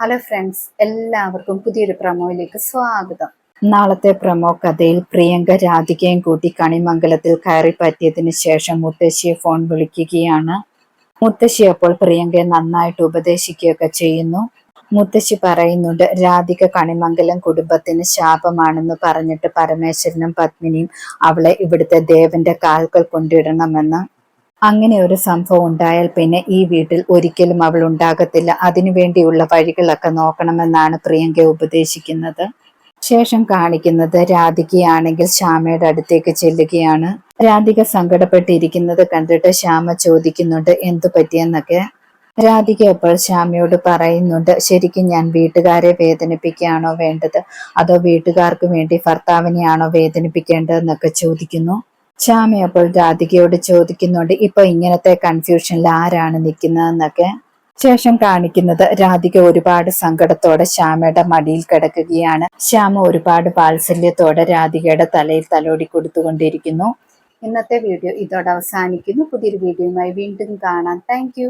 Hello friends എല്ലാവർക്കും പുതിയൊരു പ്രമോയിലേക്ക് സ്വാഗതം. നാളത്തെ പ്രമോ കഥയിൽ പ്രിയങ്ക രാധികയും കൂട്ടി കണിമംഗലത്തിൽ കയറി പറ്റിയതിന് ശേഷം മുത്തശ്ശിയെ ഫോൺ വിളിക്കുകയാണ്. മുത്തശ്ശി അപ്പോൾ പ്രിയങ്കയെ നന്നായിട്ട് ഉപദേശിക്കുകയൊക്കെ ചെയ്യുന്നു. മുത്തശ്ശി പറയുന്നുണ്ട് രാധിക കണിമംഗലം കുടുംബത്തിന് ശാപമാണെന്ന് പറഞ്ഞിട്ട് പരമേശ്വരനും പത്മിനിയും അവളെ ഇവിടുത്തെ ദേവന്റെ കാൽക്കൽ കൊണ്ടിടണമെന്ന്. അങ്ങനെ ഒരു സംഭവം ഉണ്ടായാൽ പിന്നെ ഈ വീട്ടിൽ ഒരിക്കലും അവൾ ഉണ്ടാകത്തില്ല. അതിനുവേണ്ടിയുള്ള വഴികളൊക്കെ നോക്കണമെന്നാണ് പ്രിയങ്ക ഉപദേശിക്കുന്നത്. ശേഷം കാണിക്കുന്നത് രാധികയാണെങ്കിൽ ശ്യാമയുടെ അടുത്തേക്ക് ചെല്ലുകയാണ്. രാധിക സങ്കടപ്പെട്ടിരിക്കുന്നത് കണ്ടിട്ട് ശ്യാമ ചോദിക്കുന്നുണ്ട് എന്തു പറ്റിയെന്നൊക്കെ? രാധിക അപ്പോൾ ശ്യാമയോട് പറയുന്നുണ്ട് ശരിക്കും ഞാൻ വീട്ടുകാരെ വേദനിപ്പിക്കുകയാണോ വേണ്ടത്? അതോ വീട്ടുകാർക്ക് വേണ്ടി ഭർത്താവിനെയാണോ വേദനിപ്പിക്കേണ്ടതെന്നൊക്കെ ചോദിക്കുന്നു. ശ്യാമ അപ്പോൾ രാധികയോട് ചോദിക്കുന്നുണ്ട് ഇപ്പൊ ഇങ്ങനത്തെ കൺഫ്യൂഷനിൽ ആരാണ് നിൽക്കുന്നതെന്നൊക്കെ ശേഷം കാണിക്കുന്നത് രാധിക ഒരുപാട് സങ്കടത്തോടെ ശ്യാമയുടെ മടിയിൽ കിടക്കുകയാണ്. ശ്യാമ ഒരുപാട് വാത്സല്യത്തോടെ രാധികയുടെ തലയിൽ തലോടി കൊടുത്തുകൊണ്ടിരിക്കുന്നു. ഇന്നത്തെ വീഡിയോ ഇതോടെ അവസാനിക്കുന്നു. പുതിയൊരു വീഡിയോയുമായി വീണ്ടും കാണാം. താങ്ക്